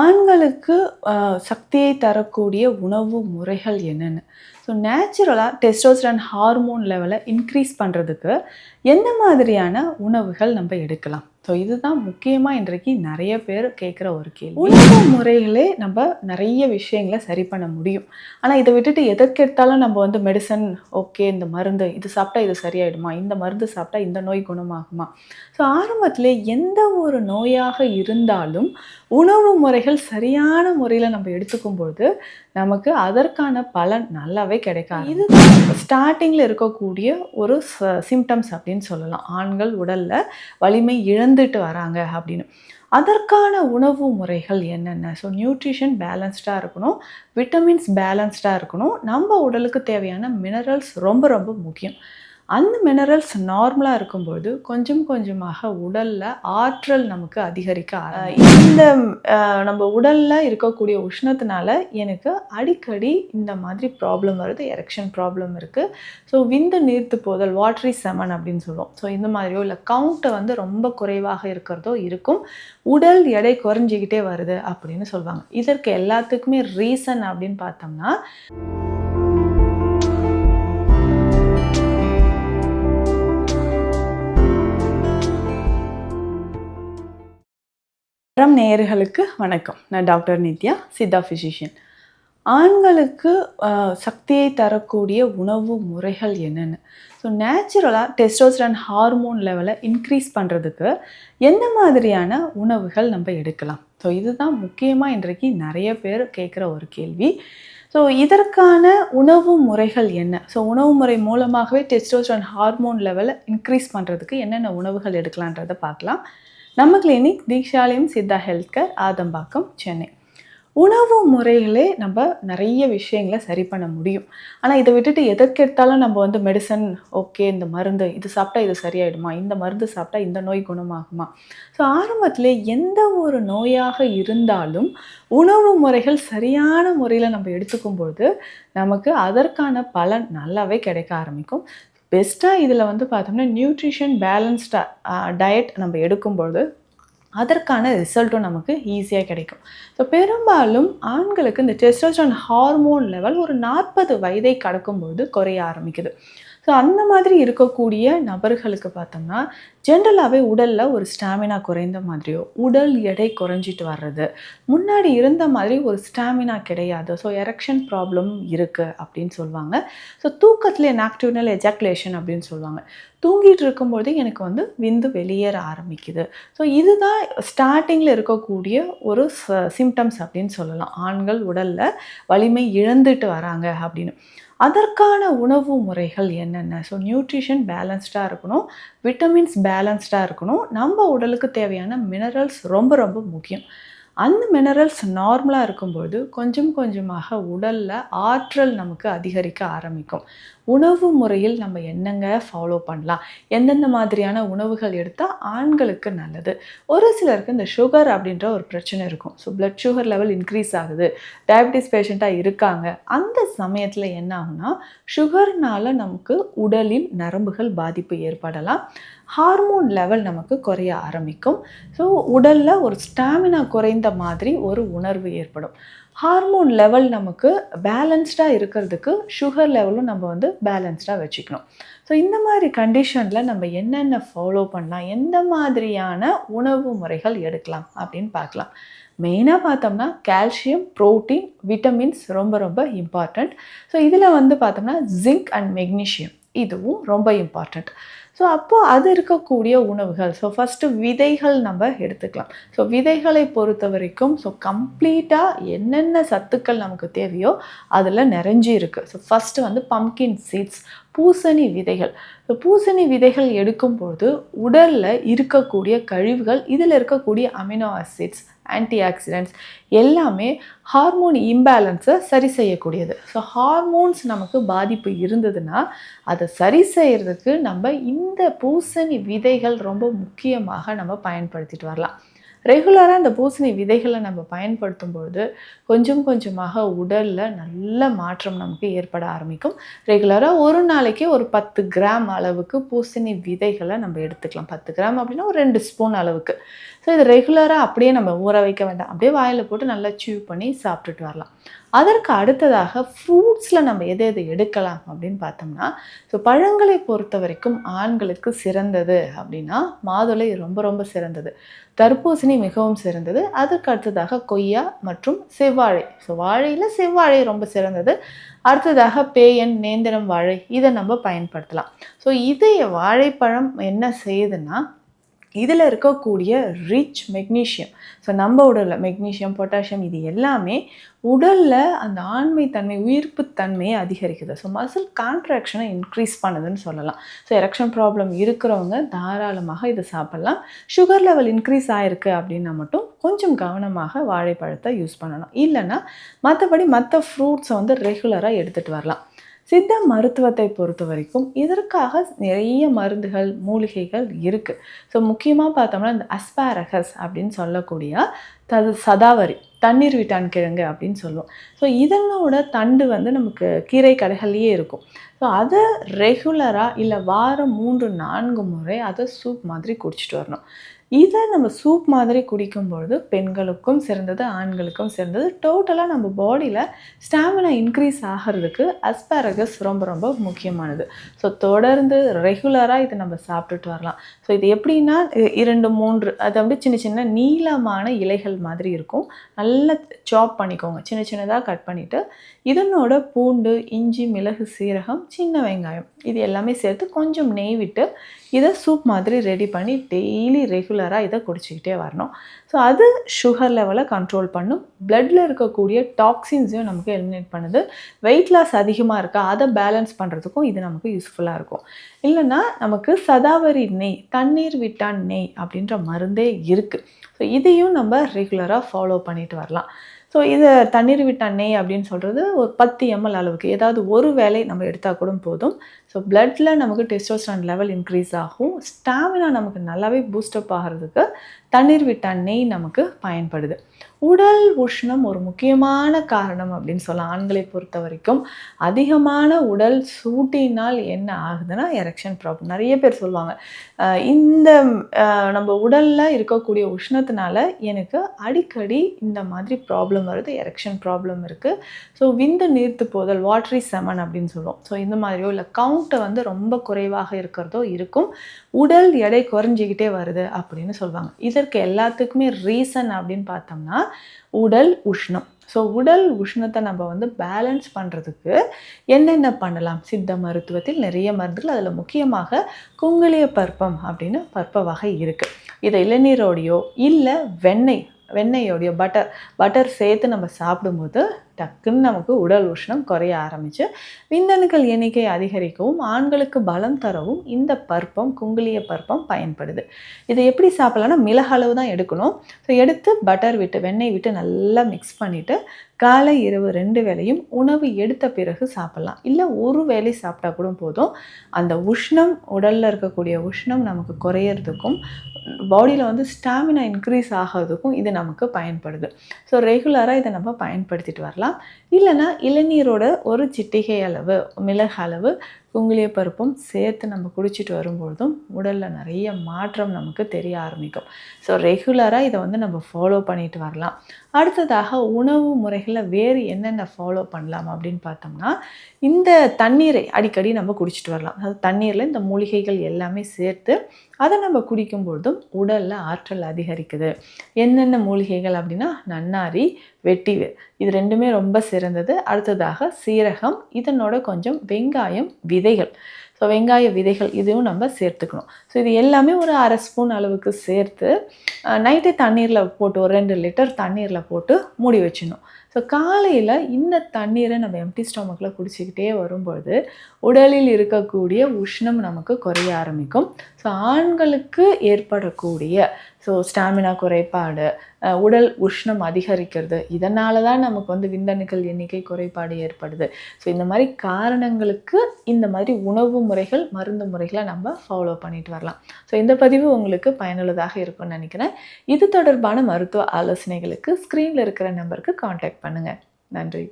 ஆண்களுக்கு சக்தியை தரக்கூடிய உணவு முறைகள் என்னென்ன. ஸோ நேச்சுரலாக டெஸ்டோஸ்டன் ஹார்மோன் லெவலை இன்க்ரீஸ் பண்ணுறதுக்கு எந்த மாதிரியான உணவுகள் நம்ம எடுக்கலாம்? ஸோ இதுதான் முக்கியமாக இன்றைக்கு நிறைய பேர் கேட்குற ஒரு கேள்வி. உணவு முறைகளே நம்ம நிறைய விஷயங்களை சரி பண்ண முடியும். ஆனால் இதை விட்டுட்டு எதற்கெடுத்தாலும் நம்ம வந்து மெடிசன் ஓகே இந்த மருந்து இது சாப்பிட்டா இது சரியாயிடுமா? இந்த மருந்து சாப்பிட்டா இந்த நோய் குணமாகுமா? ஸோ ஆரம்பத்தில் எந்த ஒரு நோயாக இருந்தாலும் உணவு முறைகள் சரியான முறையில் நம்ம எடுத்துக்கும் பொழுது நமக்கு அதற்கான பலன் நல்லாவே கிடைக்காது. இதுதான். ஸ்டார்டிங்கில் இருக்கக்கூடிய ஒரு சிம்டம்ஸ் அப்படின்னு சொல்லலாம். ஆண்கள் உடலில் வலிமை இழந்துட்டு வராங்க அப்படின்னு. அதற்கான உணவு முறைகள் என்னென்ன? ஸோ நியூட்ரிஷன் பேலன்ஸ்டாக இருக்கணும். விட்டமின்ஸ் பேலன்ஸ்டாக இருக்கணும். நம்ம உடலுக்கு தேவையான மினரல்ஸ் ரொம்ப ரொம்ப முக்கியம். அந்த மினரல்ஸ் நார்மலாக இருக்கும்பொழுது கொஞ்சம் கொஞ்சமாக உடலில் ஆற்றல் நமக்கு அதிகரிக்க. இந்த நம்ம உடலில் இருக்கக்கூடிய உஷ்ணத்தினால எனக்கு அடிக்கடி இந்த மாதிரி ப்ராப்ளம் வருது எரெக்ஷன் ப்ராப்ளம் இருக்குது ஸோ விந்து நீர்த்து போதல் வாட்ரி செமன் அப்படின்னு சொல்லுவோம் ஸோ இந்த மாதிரியோ இல்லை கவுண்ட்டை வந்து ரொம்ப குறைவாக இருக்கிறதோ இருக்கும். உடல் எடை குறைஞ்சிக்கிட்டே வருது அப்படின்னு சொல்லுவாங்க இதற்கு எல்லாத்துக்குமே ரீசன் அப்படின்னு பார்த்தோம்னா வரம் நேயர்களுக்கு வணக்கம். நான் டாக்டர் நித்யா சித்தா ஃபிசிஷியன் ஆண்களுக்கு சக்தியை தரக்கூடிய உணவு முறைகள் என்னென்ன? ஸோ நேச்சுரலாக டெஸ்டோஸ்டன் ஹார்மோன் லெவலை இன்க்ரீஸ் பண்ணுறதுக்கு எந்த மாதிரியான உணவுகள் நம்ம எடுக்கலாம்? ஸோ இதுதான் முக்கியமாக இன்றைக்கு நிறைய பேர் கேட்குற ஒரு கேள்வி. ஸோ இதற்கான உணவு முறைகள் என்ன? ஸோ உணவு முறை மூலமாகவே டெஸ்டோஸ்டன் ஹார்மோன் லெவலை இன்க்ரீஸ் பண்ணுறதுக்கு என்னென்ன உணவுகள் எடுக்கலான்றதை பார்க்கலாம். நம்ம clinic Deekshalayam Siddha health care Adambakkam Chennai. உணவு முறையிலே நம்ம நிறைய விஷயங்களை சரி பண்ண முடியும். ஆனால் இதை விட்டுட்டு எதற்கெடுத்தாலும் நம்ம வந்து மெடிசன் ஓகே இந்த மருந்து இது சாப்பிட்டா இது சரியாயிடுமா? இந்த மருந்து சாப்பிட்டா இந்த நோய் குணமாகுமா? ஸோ ஆரம்பத்தில் எந்த ஒரு நோயாக இருந்தாலும் உணவு முறைகள் சரியான முறையில் நம்ம எடுத்துக்கும் பொழுது நமக்கு அதற்கான பலன் நல்லாவே கிடைக்க ஆரம்பிக்கும். பெஸ்ட்டாக இதில் வந்து பார்த்தோம்னா நியூட்ரிஷன் பேலன்ஸ்டாக டயட் நம்ம எடுக்கும்பொழுது அதற்கான ரிசல்ட்டும் நமக்கு ஈஸியாக கிடைக்கும். ஸோ பெரும்பாலும் ஆண்களுக்கு இந்த டெஸ்டோஸ்டரான் ஹார்மோன் லெவல் ஒரு நாற்பது வயதை கடக்கும்போது குறைய ஆரம்பிக்குது. ஸோ அந்த மாதிரி இருக்கக்கூடிய நபர்களுக்கு பார்த்தோம்னா ஜென்ரலாகவே உடலில் ஒரு ஸ்டாமினா குறைந்த மாதிரியோ உடல் எடை குறைஞ்சிட்டு வர்றது. முன்னாடி இருந்த மாதிரி ஒரு ஸ்டாமினா கிடையாது. ஸோ எரக்ஷன் ப்ராப்ளம் இருக்குது அப்படின்னு சொல்லுவாங்க. ஸோ தூக்கத்தில் நாக்டிவ்னல் எஜாக்குலேஷன் அப்படின்னு சொல்லுவாங்க. தூங்கிட்டு இருக்கும்போது எனக்கு வந்து விந்து வெளியேற ஆரம்பிக்குது. ஸோ இதுதான் ஸ்டார்டிங்கில் இருக்கக்கூடிய ஒரு சிம்டம்ஸ் அப்படின்னு சொல்லலாம். ஆண்கள் உடலில் வலிமை இழந்துட்டு வராங்க அப்படின்னு. அதற்கான உணவு முறைகள் என்னென்ன? ஸோ நியூட்ரிஷன் பேலன்ஸ்டாக இருக்கணும். விட்டமின்ஸ் பேலன்ஸ்டாக இருக்கணும். நம்ம உடலுக்கு தேவையான மினரல்ஸ் ரொம்ப ரொம்ப முக்கியம். அந்த மினரல்ஸ் நார்மலாக இருக்கும்போது கொஞ்சம் கொஞ்சமாக உடலில் ஆற்றல் நமக்கு அதிகரிக்க ஆரம்பிக்கும். உணவு முறையில் நம்ம என்னங்க ஃபாலோ பண்ணலாம்? எந்தெந்த மாதிரியான உணவுகள் எடுத்தால் ஆண்களுக்கு நல்லது? ஒரு சிலருக்கு இந்த சுகர் அப்படின்ற ஒரு பிரச்சனை இருக்கும். So blood sugar level increase ஆகுது. டயபிட்டிஸ் பேஷண்ட்டாக இருக்காங்க. அந்த சமயத்தில் என்ன ஆகுனா சுகர்னால் நமக்கு உடலில் நரம்புகள் பாதிப்பு ஏற்படலாம். ஹார்மோன் லெவல் நமக்கு குறைய ஆரம்பிக்கும். ஸோ உடலில் ஒரு ஸ்டாமினா குறைந்த மாதிரி ஒரு உணர்வு ஏற்படும். ஹார்மோன் லெவல் நமக்கு பேலன்ஸ்டாக இருக்கிறதுக்கு சுகர் லெவலும் நம்ம வந்து பேலன்ஸ்டாக வச்சுக்கணும். ஸோ இந்த மாதிரி கண்டிஷனில் நம்ம என்னென்ன ஃபாலோ பண்ணலாம்? எந்த மாதிரியான உணவு முறைகள் எடுக்கலாம் அப்படின்னு பார்க்கலாம். மெயினாக பார்த்தோம்னா கால்சியம் ப்ரோட்டீன் விட்டமின்ஸ் ரொம்ப ரொம்ப இம்பார்ட்டண்ட் ஸோ இதில் வந்து பார்த்தோம்னா ஜிங்க் அண்ட் மெக்னீஷியம் இதுவும் ரொம்ப இம்பார்ட்டண்ட் ஸோ அப்போது அது இருக்கக்கூடிய உணவுகள். ஸோ ஃபஸ்ட்டு விதைகள் நம்ம எடுத்துக்கலாம். ஸோ விதைகளை பொறுத்த வரைக்கும் ஸோ கம்ப்ளீட்டாக என்னென்ன சத்துக்கள் நமக்கு தேவையோ அதில் நிறைஞ்சி இருக்குது ஸோ ஃபஸ்ட்டு வந்து பம்கின் சீட்ஸ் பூசணி விதைகள். ஸோ பூசணி விதைகள் எடுக்கும்பொழுது உடலில் இருக்கக்கூடிய கழிவுகள் இதில் இருக்கக்கூடிய அமினோ ஆசிட்ஸ் ஆன்டி ஆக்சிடென்ட்ஸ் எல்லாமே ஹார்மோன் இம்பேலன்ஸை சரி செய்யக்கூடியது. ஸோ ஹார்மோன்ஸ் நமக்கு பாதிப்பு இருந்ததுன்னா அதை சரி செய்கிறதுக்கு நம்ம இந்த பூசணி விதைகள் ரொம்ப முக்கியமாக நம்ம பயன்படுத்திட்டு வரலாம். ரெகுலராக இந்த பூசணி விதைகளை நம்ம பயன்படுத்தும் பொழுது கொஞ்சம் கொஞ்சமாக உடலில் நல்ல மாற்றம் நமக்கு ஏற்பட ஆரம்பிக்கும். ரெகுலராக ஒரு நாளைக்கு ஒரு பத்து கிராம் அளவுக்கு பூசணி விதைகளை நம்ம எடுத்துக்கலாம். பத்து கிராம் அப்படின்னா ஒரு ரெண்டு ஸ்பூன் அளவுக்கு. ஸோ இது ரெகுலராக அப்படியே நம்ம ஊற வைக்க வேண்டாம். அப்படியே வாயில் போட்டு நல்லா சீவ் பண்ணி சாப்பிட்டுட்டு வரலாம். அதற்கு அடுத்ததாக ஃப்ரூட்ஸில் நம்ம எதை எதை எடுக்கலாம் அப்படின்னு பார்த்தோம்னா ஸோ பழங்களை பொறுத்த வரைக்கும் ஆண்களுக்கு சிறந்தது அப்படின்னா மாதுளை ரொம்ப ரொம்ப சிறந்தது. தர்பூசணி மிகவும் சிறந்தது. அதற்கு அடுத்ததாக கொய்யா மற்றும் செவ்வாழை. ஸோ வாழையில் செவ்வாழை ரொம்ப சிறந்தது. அடுத்ததாக பேயன் நேந்திரம் வாழை இதை நம்ம பயன்படுத்தலாம். ஸோ இது வாழைப்பழம் என்ன செய்யுதுன்னா இதில் இருக்கக்கூடிய ரிச் மெக்னீஷியம் ஸோ நம்ம உடலில் மெக்னீஷியம் பொட்டாசியம் இது எல்லாமே உடலில் அந்த ஆண்மை தன்மை உயிர்ப்பு தன்மையை அதிகரிக்குது. ஸோ மசில் கான்ட்ராக்ஷனை இன்க்ரீஸ் பண்ணுதுன்னு சொல்லலாம். ஸோ எரெக்ஷன் ப்ராப்ளம் இருக்கிறவங்க தாராளமாக இதை சாப்பிட்லாம். சுகர் லெவல் இன்க்ரீஸ் ஆகிருக்கு அப்படின்னா மட்டும் கொஞ்சம் கவனமாக வாழைப்பழத்தை யூஸ் பண்ணணும். இல்லைன்னா மற்றபடி மற்ற ஃப்ரூட்ஸை வந்து ரெகுலராக எடுத்துகிட்டு வரலாம். சித்த மருத்துவத்தை பொறுத்த வரைக்கும் இதற்காக நிறைய மருந்துகள் மூலிகைகள் இருக்குது ஸோ முக்கியமாக பார்த்தோம்னா இந்த அஸ்பாரகஸ் அப்படின்னு சொல்லக்கூடிய தது சதாவரி தண்ணீர் விட்டான் கிழங்கு அப்படின்னு சொல்லுவோம். ஸோ இதனோட தண்டு வந்து நமக்கு கீரை கடைகள்லேயே இருக்கும். ஸோ அதை ரெகுலராக இல்லை வாரம் மூன்று நான்கு முறை அதை சூப் மாதிரி குடிச்சிட்டு வரணும். இதை நம்ம சூப் மாதிரி குடிக்கும்பொழுது பெண்களுக்கும் சிறந்தது ஆண்களுக்கும் சிறந்தது. டோட்டலாக நம்ம பாடியில் ஸ்டாமினா இன்க்ரீஸ் ஆகிறதுக்கு அஸ்பாரகஸ் ரொம்ப ரொம்ப முக்கியமானது. ஸோ தொடர்ந்து ரெகுலராக இதை நம்ம சாப்பிட்டுட்டு வரலாம். ஸோ இது எப்படின்னா இ- இரண்டு மூன்று அது வந்து சின்ன சின்ன நீளமான இலைகள் மாதிரி இருக்கும். நல்லா சாப் பண்ணிக்கோங்க. சின்ன சின்னதாக கட் பண்ணிவிட்டு இதனோட பூண்டு இஞ்சி மிளகு சீரகம் சின்ன வெங்காயம் இது எல்லாமே சேர்த்து கொஞ்சம் நெய் விட்டு இதை சூப் மாதிரி ரெடி பண்ணி டெய்லி ரெகுலர் ரெகுலராக இதை குடிச்சிக்கிட்டே வரணும். ஸோ அது சுகர் லெவலை கண்ட்ரோல் பண்ணும். பிளட்டில் இருக்கக்கூடிய டாக்ஸின்ஸையும் நமக்கு எலிமினேட் பண்ணுது. வெயிட் லாஸ் அதிகமாக இருக்கா அதை பேலன்ஸ் பண்ணுறதுக்கும் இது நமக்கு யூஸ்ஃபுல்லாக இருக்கும். இல்லைன்னா நமக்கு சதாவரி நெய் தண்ணீர் விட்டான் நெய் அப்படின்ற மருந்தே இருக்குது ஸோ இதையும் நம்ம ரெகுலராக ஃபாலோ பண்ணிட்டு வரலாம். ஸோ இது தண்ணீர் விட்டான் நெய் அப்படின்னு சொல்கிறது ஒரு பத்து எம்எல் அளவுக்கு. ஏதாவது ஒரு வேலை நம்ம எடுத்தால் கூட போதும். ஸோ பிளட்டில் நமக்கு டெஸ்டோஸ்டான் லெவல் இன்க்ரீஸ் ஆகும். ஸ்டாமினா நமக்கு நல்லாவே பூஸ்டப் ஆகிறதுக்கு தண்ணீர் விட்ட நெய் நமக்கு பயன்படுது. உடல் உஷ்ணம் ஒரு முக்கியமான காரணம் அப்படின்னு சொல்லலாம். ஆண்களை பொறுத்த வரைக்கும் அதிகமான உடல் சூட்டினால் என்ன ஆகுதுன்னா எரெக்ஷன் ப்ராப்ளம் நிறைய பேர் சொல்லுவாங்க. இந்த நம்ம உடலில் இருக்கக்கூடிய உஷ்ணத்தினால எனக்கு அடிக்கடி இந்த மாதிரி ப்ராப்ளம் வருது எரெக்ஷன் ப்ராப்ளம் இருக்குது ஸோ விந்து நீர்த்து போதல் வாட்ரி செமன் அப்படின்னு சொல்லுவோம். ஸோ இந்த மாதிரியோ இல்லை கவுண்ட்டை வந்து ரொம்ப குறைவாக இருக்கிறதோ இருக்கும். உடல் எடை குறைஞ்சிக்கிட்டே வருது அப்படின்னு சொல்லுவாங்க. இதற்கு எல்லாத்துக்குமே ரீசன் அப்படின்னு பார்த்தோம்னா உடல் உஷ்ணம். ஸோ உடல் உஷ்ணத்தை நம்ம வந்து பேலன்ஸ் பண்ணுறதுக்கு என்னென்ன பண்ணலாம்? சித்த மருத்துவத்தில் நிறைய மருந்துகள் அதில் முக்கியமாக குங்குளிய பற்பம் அப்படின்னு பற்ப வகை இருக்குது இதை இளநீரோடையோ இல்லை வெண்ணெய் வெண்ணெயோடைய பட்டர் பட்டர் சேர்த்து நம்ம சாப்பிடும்போது டக்குன்னு நமக்கு உடல் உஷ்ணம் குறைய ஆரம்பிச்சு விந்தணுக்கள் எண்ணிக்கை அதிகரிக்கவும் ஆண்களுக்கு பலம் தரவும் இந்த பருப்பம் குங்குளிய பருப்பம் பயன்படுது. இதை எப்படி சாப்பிடலாம்னா மிளகளவு தான் எடுக்கணும். ஸோ எடுத்து பட்டர் விட்டு வெண்ணெய் விட்டு நல்லா மிக்ஸ் பண்ணிவிட்டு காலை இரவு ரெண்டு வேளையும் உணவு எடுத்த பிறகு சாப்பிட்லாம். இல்லை ஒரு வேளை சாப்பிட்டா கூட போதும். அந்த உஷ்ணம் உடலில் இருக்கக்கூடிய உஷ்ணம் நமக்கு குறையிறதுக்கும் பாடியில் வந்து ஸ்டாமினா இன்க்ரீஸ் ஆகிறதுக்கும் இது நமக்கு பயன்படுது. ஸோ ரெகுலராக இதை நம்ம பயன்படுத்திட்டு வரலாம். இல்லைன்னா இளநீரோட ஒரு சிட்டிகை அளவு மிளகு அளவு குங்குளிய பருப்பும் சேர்த்து நம்ம குடிச்சிட்டு வரும்பொழுதும் உடலில் நிறைய மாற்றம் நமக்கு தெரிய ஆரம்பிக்கும். ஸோ ரெகுலராக இதை வந்து நம்ம ஃபாலோ பண்ணிட்டு வரலாம். அடுத்ததாக உணவு முறைகளில் வேறு என்னென்ன ஃபாலோ பண்ணலாம் அப்படின்னு பார்த்தோம்னா இந்த தண்ணீரை அடிக்கடி நம்ம குடிச்சிட்டு வரலாம். அதாவது தண்ணீரில் இந்த மூலிகைகள் எல்லாமே சேர்த்து அதை நம்ம குடிக்கும்பொழுதும் உடலில் ஆற்றல் அதிகரிக்குது. என்னென்ன மூலிகைகள் அப்படின்னா நன்னாரி வெட்டிவேர் இது ரெண்டுமே ரொம்ப சிறந்தது. அடுத்ததாக சீரகம் இதனோட கொஞ்சம் வெங்காயம் விதைகள். ஸோ வெங்காய விதைகள் இதுவும் நம்ம சேர்த்துக்கணும். ஸோ இது எல்லாமே ஒரு அரை ஸ்பூன் அளவுக்கு சேர்த்து நைட்டே தண்ணீரில் போட்டு ஒரு ரெண்டு லிட்டர் தண்ணீரில் போட்டு மூடி வச்சிடணும். ஸோ காலையில் இந்த தண்ணீரை நம்ம எம்டி ஸ்டொமக்கில் குடிச்சிக்கிட்டே வரும்பொழுது உடலில் இருக்கக்கூடிய உஷ்ணம் நமக்கு குறைய ஆரம்பிக்கும். ஸோ ஆண்களுக்கு ஏற்படக்கூடிய ஸோ ஸ்டாமினா குறைபாடு உடல் உஷ்ணம் அதிகரிக்கிறது இதனால தான் நமக்கு வந்து விந்தணுக்கள் எண்ணிக்கை குறைபாடு ஏற்படுது. ஸோ இந்த மாதிரி காரணங்களுக்கு இந்த மாதிரி உணவு முறைகள் மருந்து முறைகளை நம்ம ஃபாலோ பண்ணிட்டு வரலாம். ஸோ இந்த பதிவு உங்களுக்கு பயனுள்ளதாக இருக்கும்னு நினைக்கிறேன். இது தொடர்பான மருத்துவ ஆலோசனைகளுக்கு ஸ்க்ரீனில் இருக்கிற நம்பருக்கு காண்டாக்ட் பண்ணுங்கள் நன்றி.